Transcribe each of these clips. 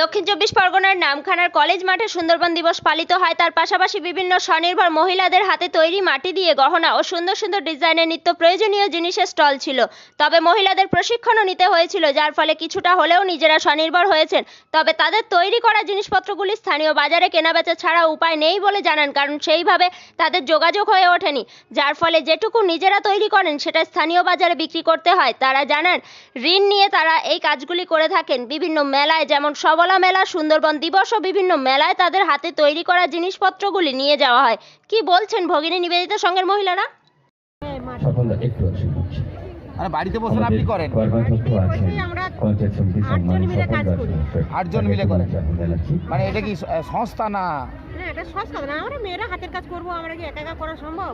দক্ষিণ চব্বিশ পরগনার নামখানার কলেজ মাঠে সুন্দরবন দিবস পালিত হয়। তার পাশাপাশি বিভিন্ন স্বনির্ভর মহিলাদের হাতে তৈরি মাটি দিয়ে গহনা ও সুন্দর সুন্দর ডিজাইনের নিত্য প্রয়োজনীয় জিনিসের স্টল ছিল। তবে মহিলাদের প্রশিক্ষণও নিতে হয়েছিল, যার ফলে কিছুটা হলেও নিজেরা স্বনির্ভর হয়েছেন। তবে তাদের তৈরি করা জিনিসপত্রগুলি স্থানীয় বাজারে কেনাবেচা ছাড়া উপায় নেই বলে জানান, কারণ সেইভাবে তাদের যোগাযোগ হয়ে ওঠেনি। যার ফলে যেটুকু নিজেরা তৈরি করেন সেটা স্থানীয় বাজারে বিক্রি করতে হয়। তারা জানান, ঋণ নিয়ে তারা এই কাজগুলি করে থাকেন। বিভিন্ন মেলায় যেমন সবলা মেলা সুন্দরবন দিবস ও বিভিন্ন মেলায় তাদের হাতে তৈরি করা জিনিসপত্রগুলি নিয়ে যাওয়া হয়। কি বলছেন ভগিনী নিবেদিতা সঙ্গের মহিলারা? মানে বাড়িতে বসে আপনি করেন? আটজন মিলে করেন। মানে এটা কি সংস্থা না না আমরা মেয়েরা হাতের কাজ করব আমরা কি একা একা করা সম্ভব?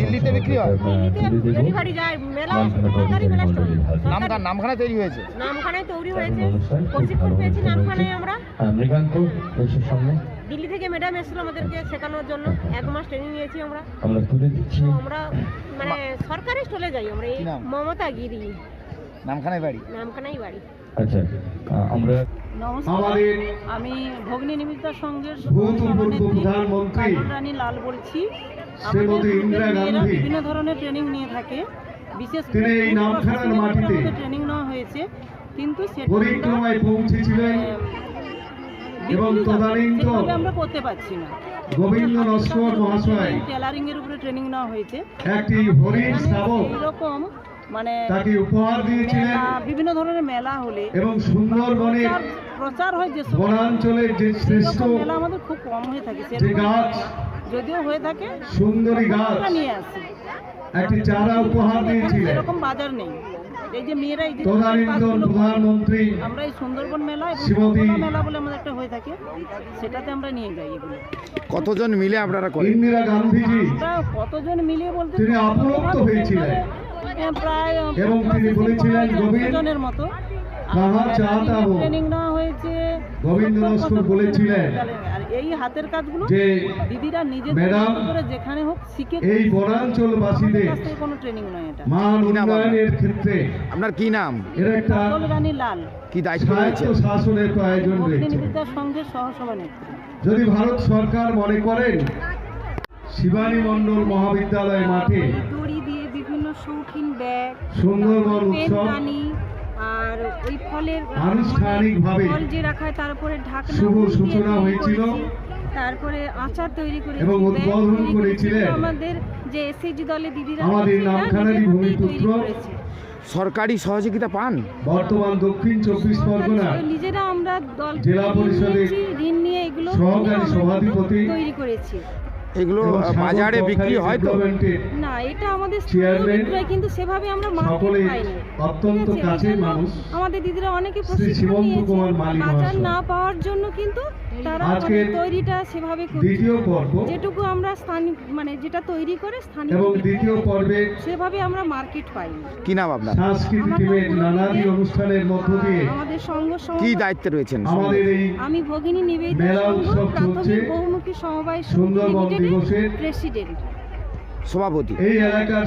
দিল্লিতে বিক্রি হয়? দিল্লিতে ডেলিভারি যায় মেলা সরকারি মেলা স্টল। মন্ডলীর হাতে। নামখান নামখানা তৈরি হয়েছে। নামখানায় তৈরি হয়েছে। প্রশিক্ষণ পেয়েছি নামখানায় আমরা। হ্যাঁ, সামনে। দিল্লি থেকে ম্যাডাম এসেছিল আমাদেরকে শেখানোর জন্য। এক মাস ট্রেনিং নিয়েছি আমরা। আমরা তুলে দিচ্ছি। আমরা মানে সরকারি স্টলে যাই আমরা। এই মমতা গিরি। নামখানায় বাড়ি। নামখানাই বাড়ি। আচ্ছা আমরা নমস্কার আমি ভগ্নী নিমিত্তা সংঘের প্রধানমন্ত্রী রানী লাল বলছি। শ্রীমতী আমাদের ইন্দিরা গান্ধী। বিভিন্ন ধরনের ট্রেনিং নিয়ে থাকে। বিশেষ তিনি এই নামখানার মাটিতে ট্রেনিং নেওয়া হয়েছে। কিন্তু সেটা পরিক্রমায় পৌঁছেছিলেন এবং তদানীন্ত সেভাবে আমরা করতে পারছি না। গোবিন্দ নস্কর মহাশয় টেলারিং এর উপরে ট্রেনিং নেওয়া হয়েছে। একটি হরিণ শাবক। এরকম মানে তাকে উপহার দিয়েছিলেন বিভিন্ন ধরনের মেলা হলে। এবং সুন্দরবনের প্রচার- হয় যে বনাঞ্চলের যে শ্রেষ্ঠ মেলা আমাদের খুব কম হয়ে থাকে যে গাছ যদিও হয়ে থাকে সুন্দরী গাছ নিয়ে আসি। একটি চারা উপহার দিয়েছিলেন। সেরকম বাজার নেই। এই যে মেয়েরা এই যে তদানীন্তন প্রধানমন্ত্রী আমরা এই সুন্দরবন মেলা এবং শ্রীমতী- সুন্দরবন মেলা বলে আমাদের একটা হয়ে থাকে সেটাতে আমরা নিয়ে যাই এগুলো। কতজন মিলে আপনারা করেন? ইন্দিরা গান্ধীজি আমরা কতজন মিলে বলতে তিনি হয়েছিলেন। প্রায় এবং তিনি বলেছিলেন, জনের মতো। কাহা চাহতা হো। ট্রেনিং নেওয়া হয়েছে গোবিন্দ বলেছিলেন আর এই হাতের কাজগুলো যে দিদিরা নিজের করে যেখানে হোক শিখে এই বনাঞ্চলবাসীদের আমাদের কাছ থেকে কোনো ট্রেনিং নয় এটা। মান উন্নয়নের ক্ষেত্রে আপনার কি নাম? এর একটা রানী লাল। কি দায়িত্ব রয়েছে? শাসনের প্রয়োজন রয়েছে। বিদ্যার সংঘের সহসভানেত্রী যদি ভারত সরকার মনে করেন শিবানী মণ্ডল মহাবিদ্যালয় মাঠে শৌখিন ব্যাগ সুন্দরবন উৎসব আর ওই ফলের আনুষ্ঠানিকভাবে ফল যে রাখা হয় তার উপরে ঢাকনা শুভ সূচনা হয়েছিল। তারপরে আচার তৈরি করেছি এবং উদ্বোধন তৈরি করেছি। করেছিলেন আমাদের যে এসএইচজি দলে দিদিরা আমাদের নামখানারই ভূমিপুত্র। সরকারি সহযোগিতা পান বর্তমান দক্ষিণ চব্বিশ পরগনা নিজেরা আমরা দল জেলা পরিষদের ঋণ নিয়ে এগুলো সহকারী সভাধিপতি তৈরি করেছি এগুলো বাজারে বিক্রি হয় তো? না এটা আমাদের স্থানীয় বিক্রয়, কিন্তু সেভাবে আমরা মার্কেট পাইনি। অত্যন্ত কাছের মানুষ আমাদের দিদিরা অনেকে প্রশিক্ষণ নিয়েছে। বাজার না পাওয়ার জন্য কিন্তু তারা আজকের মানে তৈরিটা সেভাবে করছে। দ্বিতীয় পর্ব যেটুকু আমরা স্থানীয় মানে যেটা তৈরি করে স্থানীয় এবং দ্বিতীয় পর্বে সেভাবে আমরা মার্কেট পাইনি। কি নাম আপনার? সাংস্কৃতিক নানাদি অনুষ্ঠানের মধ্য দিয়ে আমাদের সংঘ কি দায়িত্বে রয়েছেন আমাদের এই আমি ভগিনী নিবেদিতা মেলা উৎসব চলছে। বহুমুখী সমবায় সুন্দরবন দিবসের প্রেসিডেন্ট সভাপতি। এই এলাকার